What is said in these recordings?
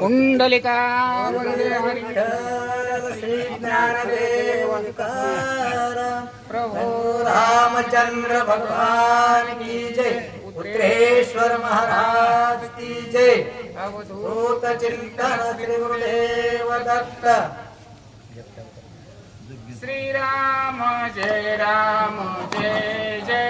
कुंडलिका श्री प्रभो रामचंद्र भगवान की जय। उत्तरेश्वर महाराज की जय। अवधूत भूत चिंतन श्री दत्त श्रीराम जय राम जय जय।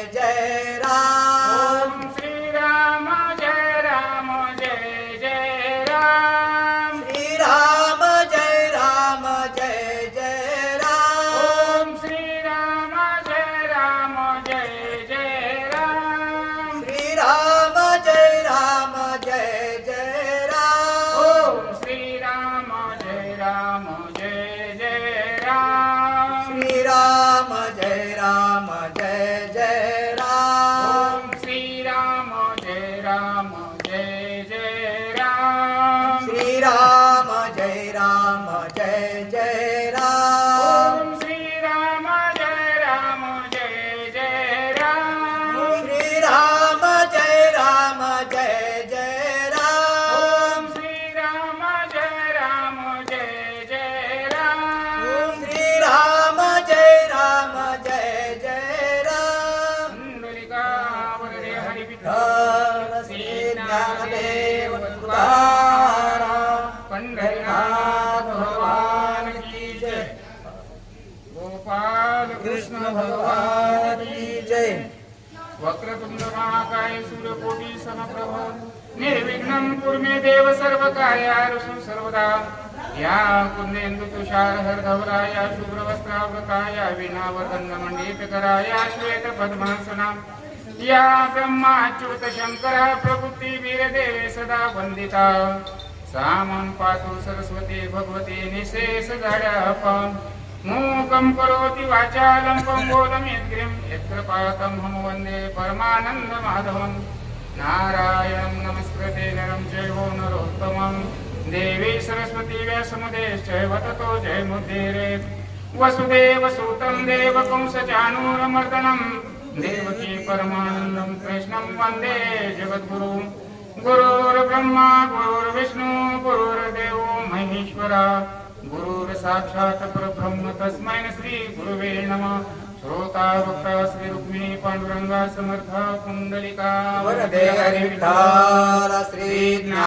राम जय जय राम। श्री राम जय राम जय जय राम। ओम श्रीराम जय राम जय जय राम। श्री राम जय राम जय जय राम। ओम श्रीराम जय राम जय जय राम। श्री राम जय राम जय जय राम। कुंडलिका वरदे हरि विठ्ठल श्री ज्ञानदेव तुकाराम पंढरीनाथ भगवान की जय. गोपाल कृष्ण भगवान की जय. वक्रतुंड महाकाय सूर्यकोटी समप्रभ निर्विघ्नं कुर्मे देव सर्व कार्यारसु सर्वदा. या कुंदेन्दु तुषार हरधवराय शुभ्रवस्त्रावृताय वीणावर्धन मंडितकराय श्वेत पद्मासना या ब्रह्माच्युत शंकर प्रकृती वीरदेवे सदा वंदिता सामं पातु सरस्वती भगवती निशेष जाड्यापम् मूकं करोति वाचालं पङ्गोलं यत्र पातं हम वन्दे परमानन्दमाधवं नारायणं नमस्कृते नरं जयो नरोत्तमं देवी सरस्वती व्यासमुदेश्चैव ततो जयमुद्दीरे वसुदेवसुतं देवकं देवकी परमानन्दं कृष्णं वंदे जगद्गुरुं। गुरुर्ब्रह्मा गुरुर्विष्णू गुरुर्देवो महेश्वरा। गुरुर्साक्षात् परब्रह्म तस्मै श्री गुरुवे नमः। श्रोता वक्ता श्री रुक्मिणी पांडुरंगा समर्थ कुंडलिका वरदे श्री